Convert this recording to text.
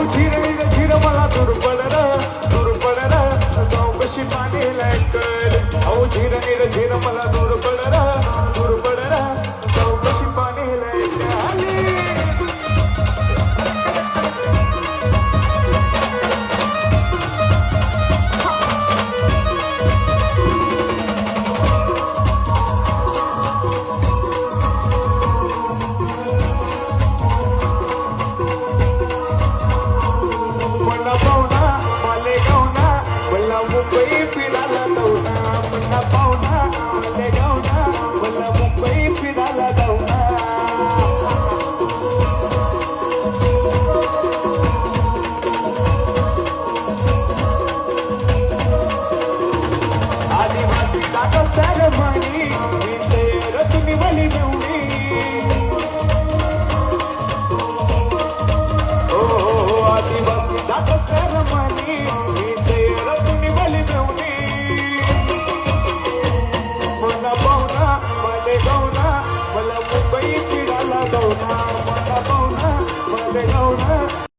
जाऊ झिर झिर मला दुर्बळ र पाणी लँकर अहो झिर झिर मला money. So.